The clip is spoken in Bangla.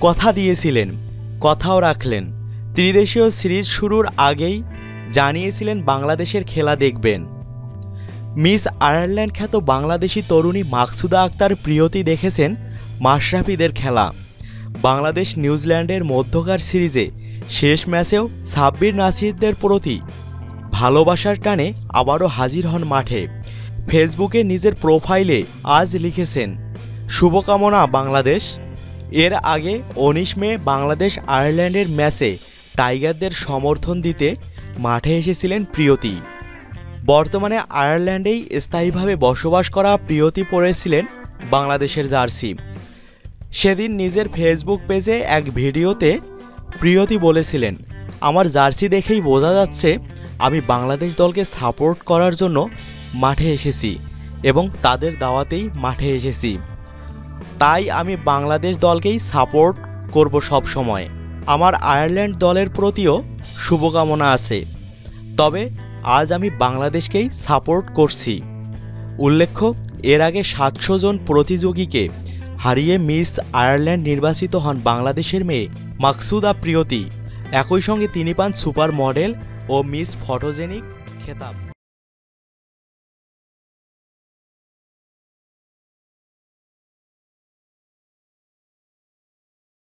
কথা দিয়েছিলেন, কথাও রাখলেন। ত্রিদেশীয় সিরিজ শুরুর আগেই জানিয়েছিলেন বাংলাদেশের খেলা দেখবেন। মিস আয়ারল্যান্ড খ্যাত বাংলাদেশি তরুণী মাকসুদা আক্তার প্রিয়তি দেখেছেন মাশরাফিদের খেলা। বাংলাদেশ নিউজিল্যান্ডের মধ্যকার সিরিজে শেষ ম্যাচেও সাব্বির নাসিরদের প্রতি ভালোবাসার টানে আবারও হাজির হন মাঠে। ফেসবুকে নিজের প্রোফাইলে আজ লিখেছেন, শুভকামনা বাংলাদেশ। এর আগে উনিশ মে বাংলাদেশ আয়ারল্যান্ডের ম্যাচে টাইগারদের সমর্থন দিতে মাঠে এসেছিলেন প্রিয়তি। বর্তমানে আয়ারল্যান্ডেই স্থায়ীভাবে বসবাস করা প্রিয়তি পড়েছিলেন বাংলাদেশের জার্সি। সেদিন নিজের ফেসবুক পেজে এক ভিডিওতে প্রিয়তি বলেছিলেন, আমার জার্সি দেখেই বোঝা যাচ্ছে আমি বাংলাদেশ দলকে সাপোর্ট করার জন্য মাঠে এসেছি এবং তাদের দাওয়াতেই মাঠে এসেছি। তাই আমি বাংলাদেশ দলকেই সাপোর্ট করব সব সময় আমার আয়ারল্যান্ড দলের প্রতিও শুভকামনা আছে। তবে আজ আমি বাংলাদেশকেই সাপোর্ট করছি। উল্লেখ্য, এর আগে সাতশো জন প্রতিযোগীকে হারিয়ে মিস আয়ারল্যান্ড নির্বাচিত হন বাংলাদেশের মেয়ে মাকসুদা প্রিয়তি। একই সঙ্গে তিনি পান সুপার মডেল ও মিস ফটোজেনিক খেতাব।